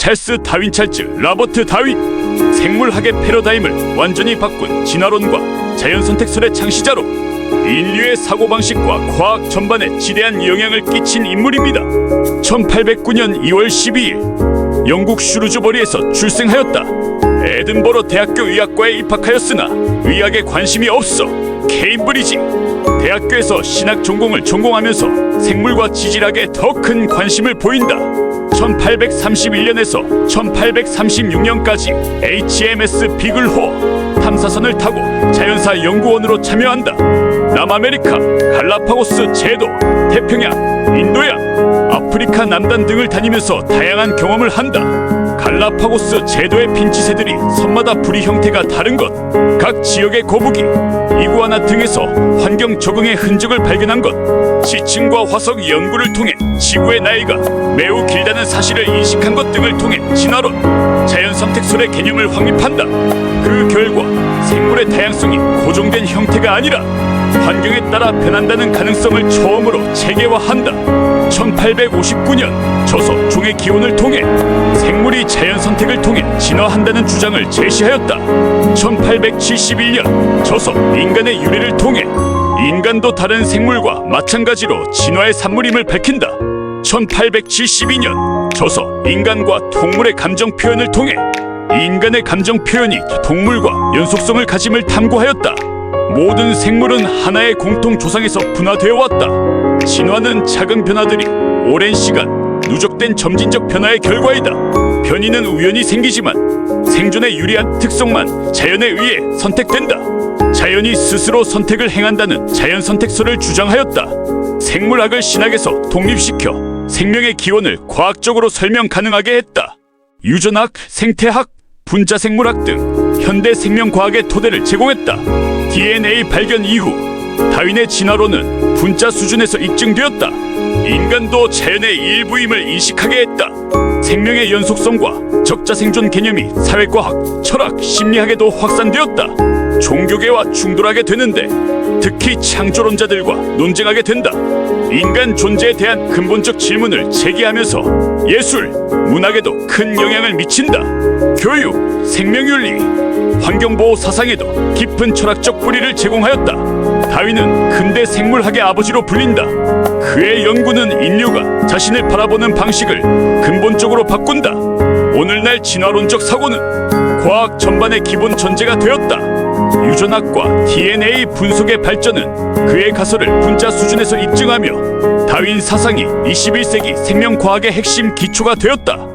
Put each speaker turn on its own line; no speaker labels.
찰스 다윈 찰즈 라버트 다윈 생물학의 패러다임을 완전히 바꾼 진화론과 자연선택설의 창시자로 인류의 사고방식과 과학 전반에 지대한 영향을 끼친 인물입니다. 1809년 2월 12일 영국 슈루즈버리에서 출생하였다. 에든버러 대학교 의학과에 입학하였으나 의학에 관심이 없어 케임브리지 대학교에서 신학 전공을 전공하면서 생물과 지질학에 더 큰 관심을 보인다. 1831년에서 1836년까지 HMS 비글호 탐사선을 타고 자연사 연구원으로 참여한다. 남아메리카, 갈라파고스 제도, 태평양, 인도양, 아프리카 남단 등을 다니면서 다양한 경험을 한다. 갈라파고스 제도의 핀치새들이 섬마다 부리 형태가 다른 것, 각 지역의 거북이, 이구아나 등에서 환경 적응의 흔적을 발견한 것, 지층과 화석 연구를 통해 지구의 나이가 매우 길다는 사실을 인식한 것 등을 통해 진화론, 자연 선택설의 개념을 확립한다. 그 결과 생물의 다양성이 고정된 형태가 아니라 환경에 따라 변한다는 가능성을 처음으로 체계화한다. 1859년 저서 종의 기원을 통해 생물이 자연 선택을 통해 진화한다는 주장을 제시하였다. 1871년 저서 인간의 유래를 통해 인간도 다른 생물과 마찬가지로 진화의 산물임을 밝힌다. 1872년 저서 인간과 동물의 감정 표현을 통해 인간의 감정 표현이 동물과 연속성을 가짐을 탐구하였다. 모든 생물은 하나의 공통 조상에서 분화되어 왔다. 진화는 작은 변화들이 오랜 시간 누적된 점진적 변화의 결과이다. 변이는 우연히 생기지만 생존에 유리한 특성만 자연에 의해 선택된다. 자연이 스스로 선택을 행한다는 자연 선택설을 주장하였다. 생물학을 신학에서 독립시켜 생명의 기원을 과학적으로 설명 가능하게 했다. 유전학, 생태학, 분자생물학 등 현대 생명과학의 토대를 제공했다. DNA 발견 이후 다윈의 진화론은 분자 수준에서 입증되었다. 인간도 자연의 일부임을 인식하게 했다. 생명의 연속성과 적자 생존 개념이 사회과학, 철학, 심리학에도 확산되었다. 종교계와 충돌하게 되는데 특히 창조론자들과 논쟁하게 된다. 인간 존재에 대한 근본적 질문을 제기하면서 예술, 문학에도 큰 영향을 미친다. 교육, 생명윤리, 환경보호 사상에도 깊은 철학적 뿌리를 제공하였다. 다윈은 근대 생물학의 아버지로 불린다. 그의 연구는 인류가 자신을 바라보는 방식을 근본적으로 바꾼다. 오늘날 진화론적 사고는 과학 전반의 기본 전제가 되었다. 유전학과 DNA 분석의 발전은 그의 가설을 분자 수준에서 입증하며 다윈 사상이 21세기 생명과학의 핵심 기초가 되었다.